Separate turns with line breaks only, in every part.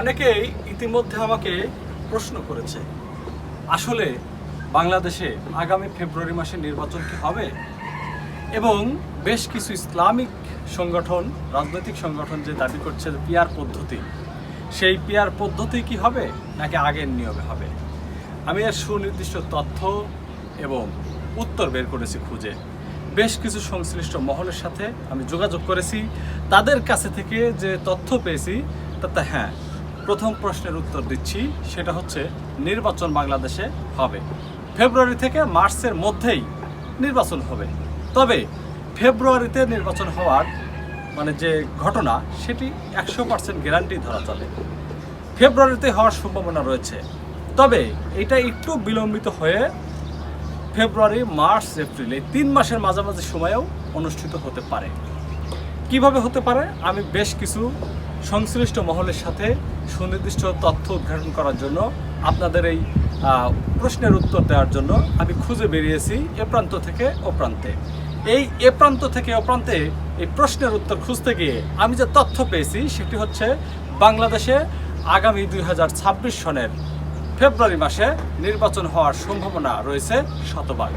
অনেকেই ইতিমধ্যে আমাকে প্রশ্ন করেছে, আসলে বাংলাদেশে আগামী ফেব্রুয়ারি মাসে নির্বাচন কি হবে? এবং বেশ কিছু ইসলামিক সংগঠন, রাজনৈতিক সংগঠন যে দাবি করছে পিয়ার পদ্ধতি, সেই পিয়ার পদ্ধতি কি হবে নাকি আগের নিয়মে হবে? আমি এর সুনির্দিষ্ট তথ্য এবং উত্তর বের করেছি খুঁজে। বেশ কিছু সংশ্লিষ্ট মহলের সাথে আমি যোগাযোগ করেছি। তাদের কাছে থেকে যে তথ্য পেয়েছি, তাতে হ্যাঁ প্রথম প্রশ্নের উত্তর দিচ্ছি, সেটা হচ্ছে নির্বাচন বাংলাদেশে হবে। ফেব্রুয়ারি থেকে মার্চের মধ্যেই নির্বাচন হবে। তবে ফেব্রুয়ারিতে নির্বাচন হওয়ার মানে যে ঘটনা, সেটি একশো পার্সেন্ট গ্যারান্টি ধরা চলে। ফেব্রুয়ারিতে হওয়ার সম্ভাবনা রয়েছে। তবে এটা একটু বিলম্বিত হয়ে ফেব্রুয়ারি, মার্চ, এপ্রিল, এই তিন মাসের মাঝামাঝি সময়েও অনুষ্ঠিত হতে পারে। কীভাবে হতে পারে? আমি বেশ কিছু সংশ্লিষ্ট মহলের সাথে সুনির্দিষ্ট তথ্য উদ্ঘাটন করার জন্য আপনাদের এই প্রশ্নের উত্তর দেওয়ার জন্য আমি খুঁজে বেরিয়েছি এ প্রান্ত থেকে ও প্রান্তে। এই এ প্রান্ত থেকে ও প্রান্তে এই প্রশ্নের উত্তর খুঁজতে গিয়ে আমি যে তথ্য পেয়েছি সেটি হচ্ছে বাংলাদেশে আগামী দুই হাজার ছাব্বিশ সনের ফেব্রুয়ারি মাসে নির্বাচন হওয়ার সম্ভাবনা রয়েছে শতভাগ।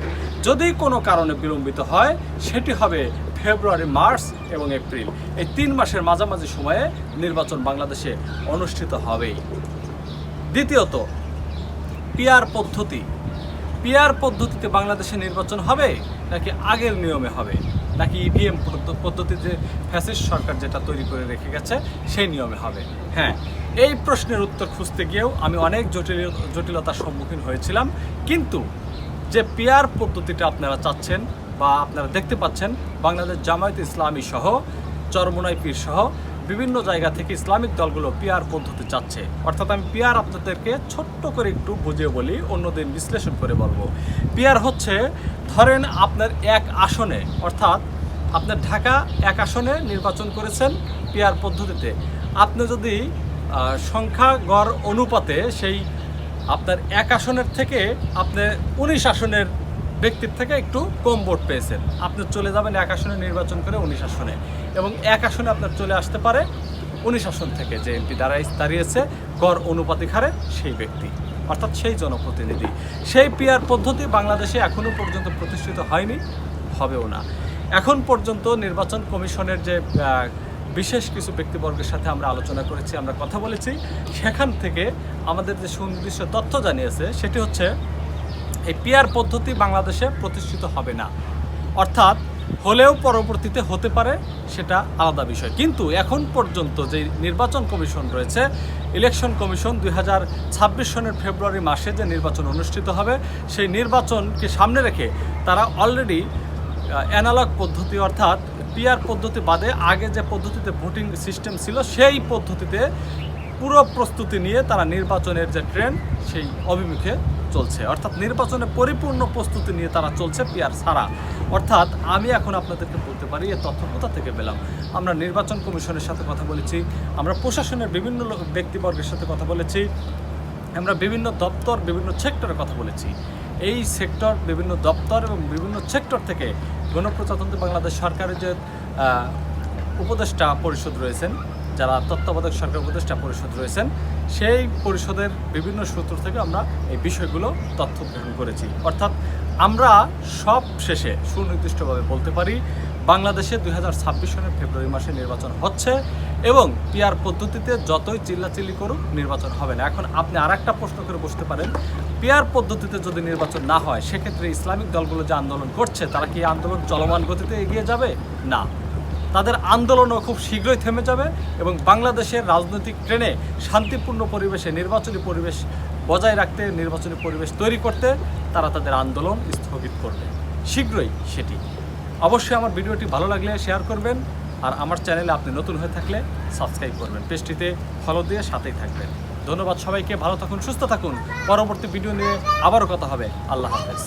যদি কোনো কারণে বিলম্বিত হয়, সেটি হবে ফেব্রুয়ারি, মার্চ এবং এপ্রিল। এই তিন মাসের মাঝামাঝি সময়ে নির্বাচন বাংলাদেশে অনুষ্ঠিত হবেই দ্বিতীয়ত পিয়ার পদ্ধতি। পিয়ার পদ্ধতিতে বাংলাদেশে নির্বাচন হবে নাকি আগের নিয়মে হবে? নাকি ইভিএম পদ্ধতিতে ফ্যাসিস্ট সরকার যেটা তৈরি করে রেখে গেছে, সেই নিয়মে হবে? হ্যাঁ এই প্রশ্নের উত্তর খুঁজতে গিয়েও আমি অনেক জটিল জটিলতার সম্মুখীন হয়েছিলাম। কিন্তু যে পিয়ার পদ্ধতিটা আপনারা চাচ্ছেন বা আপনারা দেখতে পাচ্ছেন, বাংলাদেশ জামায়াত ইসলামী সহ, চরমোনাই পীর সহ বিভিন্ন জায়গা থেকে ইসলামিক দলগুলো পিয়ার পদ্ধতি চাচ্ছে। অর্থাৎ আমি পিয়ার আপনাদেরকে ছোট্ট করে একটু বুঝিয়ে বলি, অন্যদিন বিশ্লেষণ করে বলব। পিয়ার হচ্ছে, ধরেন আপনার এক আসনে, অর্থাৎ আপনার ঢাকা এক আসনে নির্বাচন করেছেন পিয়ার পদ্ধতিতে। আপনি যদি সংখ্যা গড় অনুপাতে সেই আপনার এক আসনের থেকে আপনি উনিশ আসনের ব্যক্তির থেকে একটু কম ভোট পেয়েছেন। আপনি চলে যাবেন এক আসনে নির্বাচন করে উনিশ আসনে এবং এক আসনে আপনার চলে আসতে পারে উনিশ আসন থেকে যে এমপি দাঁড়াই দাঁড়িয়েছে, গড় অনুপাতিক হারে সেই ব্যক্তি, অর্থাৎ সেই জনপ্রতিনিধি। সেই পিয়ার পদ্ধতি বাংলাদেশে এখনও পর্যন্ত প্রতিষ্ঠিত হয়নি, হবেও না। এখন পর্যন্ত নির্বাচন কমিশনের যে বিশেষ কিছু ব্যক্তিবর্গের সাথে আমরা আলোচনা করেছি, আমরা কথা বলেছি। সেখান থেকে আমাদের যে সুনির্দিষ্ট তথ্য জানিয়েছে, সেটি হচ্ছে এই পিয়ার পদ্ধতি বাংলাদেশে প্রতিষ্ঠিত হবে না। অর্থাৎ হলেও পরবর্তীতে হতে পারে, সেটা আলাদা বিষয়। কিন্তু এখন পর্যন্ত যে নির্বাচন কমিশন রয়েছে, ইলেকশন কমিশন দুই হাজার ছাব্বিশ সনের ফেব্রুয়ারি মাসে যে নির্বাচন অনুষ্ঠিত হবে, সেই নির্বাচনকে সামনে রেখে তারা অলরেডি অ্যানালগ পদ্ধতি অর্থাৎ পিয়ার পদ্ধতি বাদে আগে যে পদ্ধতিতে ভোটিং সিস্টেম ছিল, সেই পদ্ধতিতে পুরো প্রস্তুতি নিয়ে তারা নির্বাচনের যে ট্রেন্ড সেই অভিমুখে চলছে। অর্থাৎ নির্বাচনে পরিপূর্ণ প্রস্তুতি নিয়ে তারা চলছে পিয়ার ছাড়া। অর্থাৎ আমি এখন আপনাদেরকে বলতে পারি, এ তথ্য কোথা থেকে পেলাম? আমরা নির্বাচন কমিশনের সাথে কথা বলেছি, আমরা প্রশাসনের বিভিন্ন ব্যক্তিবর্গের সাথে কথা বলেছি, আমরা বিভিন্ন দপ্তর, বিভিন্ন সেক্টরে কথা বলেছি। এই সেক্টর বিভিন্ন দপ্তর এবং বিভিন্ন সেক্টর থেকে গণপ্রজাতন্ত্রী বাংলাদেশ সরকারের যে উপদেষ্টা পরিষদ রয়েছেন, যারা তত্ত্বাবধায়ক সরকার উপদেষ্টা পরিষদ রয়েছেন, সেই পরিষদের বিভিন্ন সূত্র থেকে আমরা এই বিষয়গুলো তথ্য গ্রহণ করেছি। অর্থাৎ আমরা সব শেষে সুনির্দিষ্টভাবে বলতে পারি, বাংলাদেশে দুই হাজার ছাব্বিশ সনের ফেব্রুয়ারি মাসে নির্বাচন হচ্ছে এবং পিয়ার পদ্ধতিতে যতই চিল্লাচিল্লি করুক নির্বাচন হবে না। এখন আপনি আর একটা প্রশ্ন করে বসতে পারেন পিয়ার পদ্ধতিতে যদি নির্বাচন না হয়, সেক্ষেত্রে ইসলামিক দলগুলো যে আন্দোলন করছে, তারা কি আন্দোলন চলমান গতিতে এগিয়ে যাবে? না। তাদের আন্দোলনও খুব শীঘ্রই থেমে যাবে এবং বাংলাদেশের রাজনৈতিক ট্রেনে শান্তিপূর্ণ পরিবেশে, নির্বাচনী পরিবেশ বজায় রাখতে, নির্বাচনী পরিবেশ তৈরি করতে তারা তাদের আন্দোলন স্থগিত করবে। শীঘ্রই সেটি। অবশ্যই আমার ভিডিওটি ভালো লাগলে শেয়ার করবেন আর আমার চ্যানেলে আপনি নতুন হয়ে থাকলে সাবস্ক্রাইব করবেন। পেজটিতে ফলো দিয়ে সাথেই থাকবেন। ধন্যবাদ সবাইকে, ভালো থাকুন, সুস্থ থাকুন। পরবর্তী ভিডিও নিয়ে আবারও কথা হবে। আল্লাহ হাফেজ।